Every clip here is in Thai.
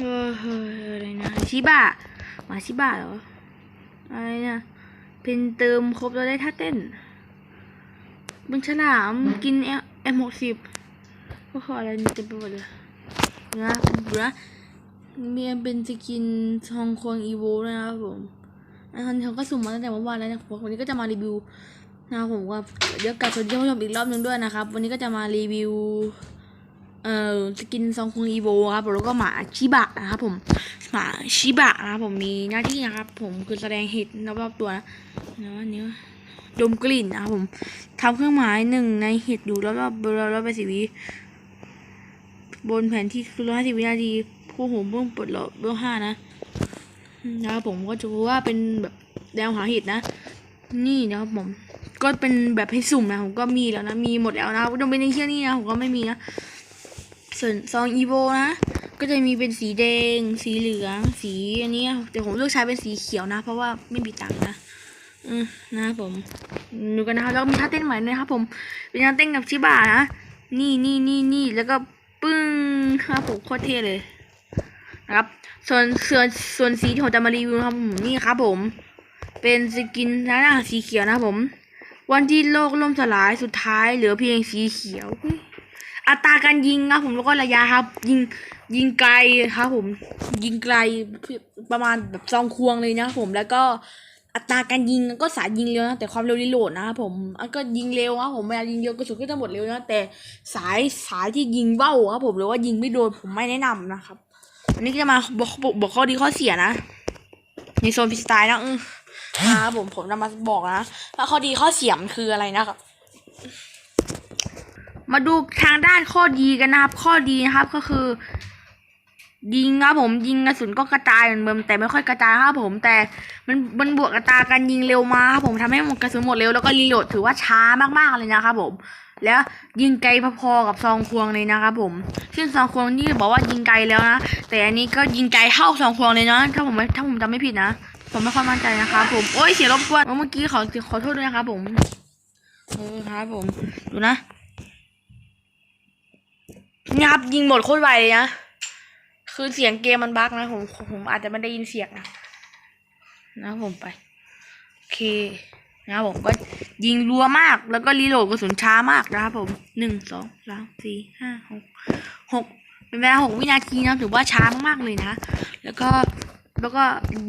เออเฮ้ยอะไรนะชิบะหมาชิบะเหรออะไรนะเป็นเติมครบแล้วได้ท่าเต้นบนฉลามกินเอ็มหกสิบก็ขออะไรเต็มไปหมดเลยนะนะมีอันเป็นสกินทองควงอีโวนะครับผมอันนี้เขาก็สุ่มมาตั้งแต่เมื่อวานแล้วนะวันนี้ก็จะมารีวิวนะครับผมว่าเดี๋ยวกลับสวัสดีท่านผู้ชมอีกรอบหนึงด้วยนะครับ วันนี้ก็จะมารีวิว ออสกินซองคุงอีโวครับผมแล้วก็หมาชิบะนะครับผมหมาชิบะนะครับผมมีหน้าที่นะครับ ผมคือแสดงเห็ดรอบๆตัวนะนะว่านี้ดมกลิ่นนะครับผมทำเครื่องหมายหนึ่งในเห็ดอยู่รอบๆบรอบๆไปสิวิบนแผนที่คือร้อยสิบวินาทีผู้ผมเพิ่งปลดล็อกเบอร์ห้านะนะครับผมก็จะรู้ว่าเป็นแบบแนวหาเห็ดนะ นี่นะครับผมก็เป็นแบบให้สุ่มนะผมก็มีแล้วนะมีหมดแล้วนะต้องเป็นในเที่ยนี่นะผมก็ไม่มีนะ ส่วนซองอีโวนะ ก็จะมีเป็นสีแดง สีเหลือง สีอันนี้แต่ผมเลือกใช้เป็นสีเขียวนะ เพราะว่าไม่มีตังค์นะอืมนะครับผมดูกันนะครับแล้วมีท่าเต้นใหม่ด้วยนะครับผม เป็นท่าเต้นกับชิบะนะ นี่นี่นี่นี่แล้วก็ปึ้งครับผมโคตรเท่เลยนะครับ ส่วนส่วนส่วนสีที่ผมจะมารีวิวนะครับผมนี่ครับผม เป็นสกินน้าสีเขียวนะครับผม วันที่โลกล่มสลายสุดท้ายเหลือเพียงสีเขียว อัตราการยิงครับผมแล้วก็ระยะครับ ยิงยิงไกลครับผมยิงไกลประมาณแบบซองควงเลยนะครับผมแล้วก็อัตราการยิงก็สายยิงเร็วนะแต่ความเร็วรีโหลดนะครับผมอันก็ยิงเร็วครับผมเวลายิงเร็วกระสุนก็จะหมดเร็วนะแต่สายสายที่ยิงเบ้าครับผมหรือว่ายิงไม่โดนผมไม่แนะนำนะครับ อันนี้ก็จะมาบอกบอกข้อดีข้อเสียนะในโซนฟิสไตล์นะอือครับผมผมจะมาบอกนะว่าข้อดีข้อเสียมันคืออะไรนะครับ มาดูทางด้านข้อดีกันนะครับ ข้อดีนะครับก็คือ ยิงครับผมยิงกระสุนก็กระจายเหมือนเดิมแต่ไม่ค่อยกระจายครับผมแต่มันมันบวกอัตาการยิงเร็วมาครับผมทำให้หมดกระสุนหมดเร็วแล้วก็รีโหลดถือว่าช้ามากๆเลยนะครับผมแล้วยิงไกลพอๆกับซองควงเลยนะครับผมซึ่งซองควงนี่บอกว่ายิงไกลแล้วนะแต่อันนี้ก็ยิงไกลเท่าซองควงเลยนะถ้าผมไม่ถ้าผมจำไม่ผิดนะผมไม่ค่อยมั่นใจนะครับผมโอ้ยเสียรบกวนเมื่อกี้ขอขอโทษด้วยนะครับผมเออครับผมดูนะ นี่ครับยิงหมดโคตรไวเลยนะ คือเสียงเกมมันบั๊กนะผมผมอาจจะไม่ได้ยินเสียงนะนะผมไป โอเคนะผมก็ยิงรัวมาก แล้วก็รีโหลดกระสุนช้ามากนะครับผมหนึ่งสองสามสี่ห้าหกหกเป็นเวลาหกวินาทีนะถือว่าช้ามากๆเลยนะ แล้วก็แล้วก็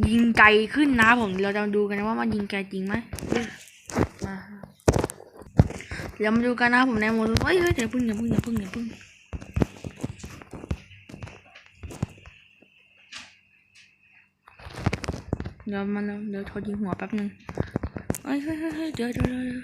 ยิงไกลขึ้นนะผมเราจะมาดูกันนะว่ามันยิงไกลจริงไหมมาเดี๋ยวมาดูกันนะผมในโหมดเฮ้ยเฮ้ยเดี๋ยวพึ่งอย่าพึ่งอย่าพึ่งอย่าพึ่ง เดี๋ยวมันเดี๋ยวโทรยิงหัวแป๊บนึงเฮ้ยเฮ้ยเฮ้ยเดี๋ยวเดี๋ยวเดี๋ยว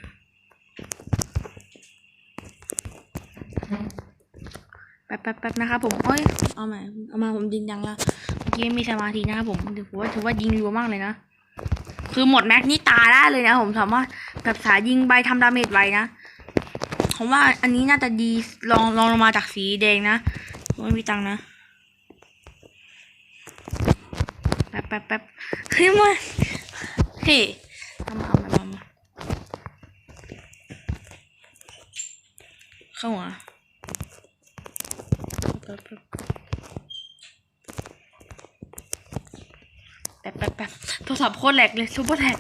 แป๊บแป๊บแป๊บนะครับผมเอ้ย เอาใหม่เอามาผมยิงยังละเมื่อกี้มีสมาธินะครับผมถือว่าถือว่ายิงรัวมากเลยนะ คือหมดแม็กนี่ตายได้เลยนะผมสามารถแบบสายยิงใบทำดาเมจไว้นะผมว่าอันนี้น่าจะดีลองลองลงมาจากสีแดงนะไม่มีตังนะ แป๊บแป๊บแป๊บเฮ้ยมาเฮ้ยเอามาเอามาเอามาเข้ามาแป๊บแป๊บแป๊บแป๊บแป๊บโทรศัพท์โคตรแหลกเลยซูเปอร์แหลก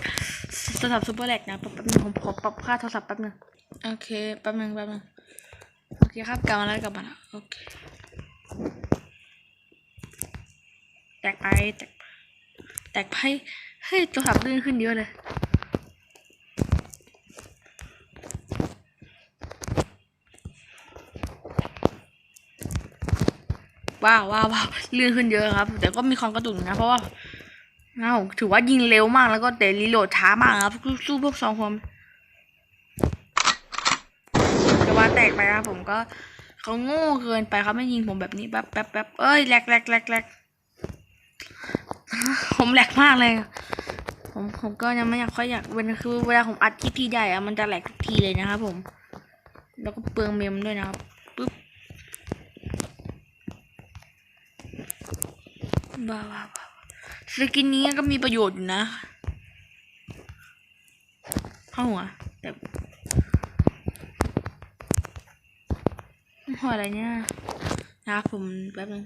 โทรศัพท์ซูเปอร์แหลกนะแป๊บแป๊บนึงผมขอปรับค่าโทรศัพท์แป๊บนึงโอเคแป๊บนึงแป๊บนึงโอเคครับกลับมาแล้วกลับมาแล้วโอเคแตกไปแตก แตกไพ่เฮ้ยโทรศัพท์ลื่นขึ้นเยอะเลย ว้าวว้าวว้าวลื่นขึ้นเยอะครับ แต่ก็มีความกระตุกนะ เพราะว่าน้าถือว่ายิงเร็วมากแล้วก็แต่รีโหลดช้ามากครับ สู้พวกสองคนแต่ว่าแตกไปครับผมก็เขาโง่เกินไปเขาไม่ยิงผมแบบนี้แป๊บแป๊บแป๊บเอ้ยแหลกแหลกแหลกแหลก ผมแหลกมากเลย ผมผมก็ยังไม่อยากค่อยอยากเวลาคือ เวลาผมอัดคลิปทีใหญ่อะมันจะแหลกทุกทีเลยนะครับผม แล้วก็เปลืองเมมด้วยนะครับปึ๊บบ้าบ้าบ้าสกินนี้ก็มีประโยชน์อยู่นะเข้าหัวแต่หัวอะไรเนี่ยนะครับผมแป๊บนึง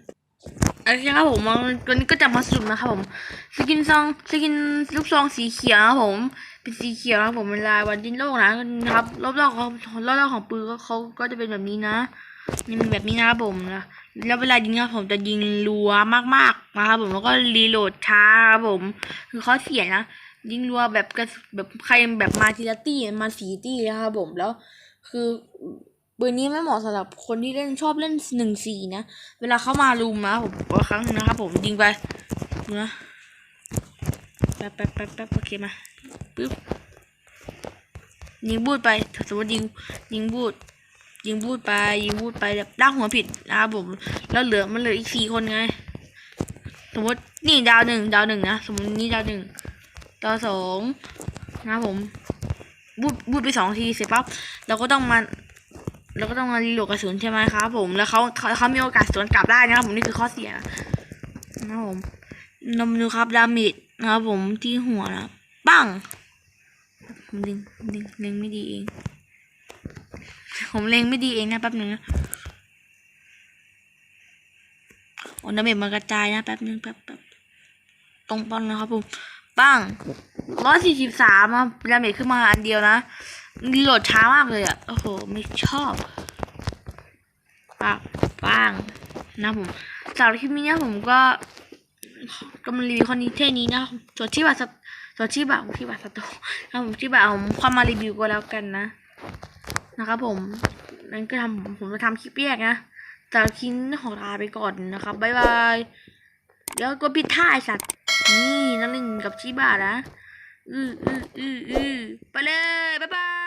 อเคครับผมวันนี้ก็จะมาสรุปนะครับผมสกินซองสกินลูกซองสีเขียวครับผมเป็นสีเขียวครับผมเวลาวันดินโลกนะครับรอบๆของรอบๆของปืนก็เขาก็จะเป็นแบบนี้นะนี่เป็นแบบนี้นะครับผมนะแล้วเวลายิงครับผมจะยิงรัวมากๆนะครับผมแล้วก็รีโหลดช้าครับผม คือเขาเสียนะยิงรัวแบบกระแบบใครแบบมาทีละตี้มาสีตี้นะครับผมแล้ว คือ ปืนนี้ไม่เหมาะสำหรับคนที่เล่นชอบเล่นหนึ่งสี่นะ เวลาเขามาลุมนะผมบางครั้งนะครับผมยิงไปนะแป๊บแป๊บแป๊บแป๊บโอเคมาปึ๊บยิงบูดไปสมมติยิงยิงบูดยิงบูดไปยิงบูดไปแบบด้าหัวผิดนะครับผมแล้วเหลือมันเหลืออีกสี่คนไง สมมตินี่ดาวหนึ่งดาวหนึ่งนะสมมตินี่ดาวหนึ่งดาวสองนะครับผมบูดบูดไปสองทีเสร็จปั๊บเราก็ต้องมา แล้วก็ต้องมารีโหลดกระสุนใช่ไหมครับ ผมแล้วเขาเขาเขามีโอกาสสวนกลับได้นะครับผมนี่คือข้อเสียนะครับผมนมดูครับดามิดนะครับผมที่หัวนะปังผมเล็งเล็งเล็งไม่ดีเอง ผมเล็งไม่ดีเองนะแป๊บนึงนะโอ้ดามิดมันกระจายนะแป๊บนึงแป๊บแป๊บตรงปังนะครับผมปังร้อยสี่สิบสามดามิดขึ้นมาอันเดียวนะ รีโหลดช้ามากเลยอะ โอ้โห ไม่ชอบปังปังนะผมสำหรับคลิปนี้นะผมก็ก็มารีวิวคอนนี้เท่นี้นะส่วนที่บัตรส่วนที่บัตรที่บัตรสตูนะผมที่บัตรผมเข้ามารีวิวก็แล้วกันนะ นะครับผมนั้นก็ทำผมจะทำคลิปแยกนะสำหรับคลิปนี้ขอลาไปก่อนนะครับบ๊ายบายเดี๋ยวก็ปิดท่าไอสัตว์นี่นั่นหนึ่งกับชิบะนะอืออืออืออือไปเลยบ๊ายบาย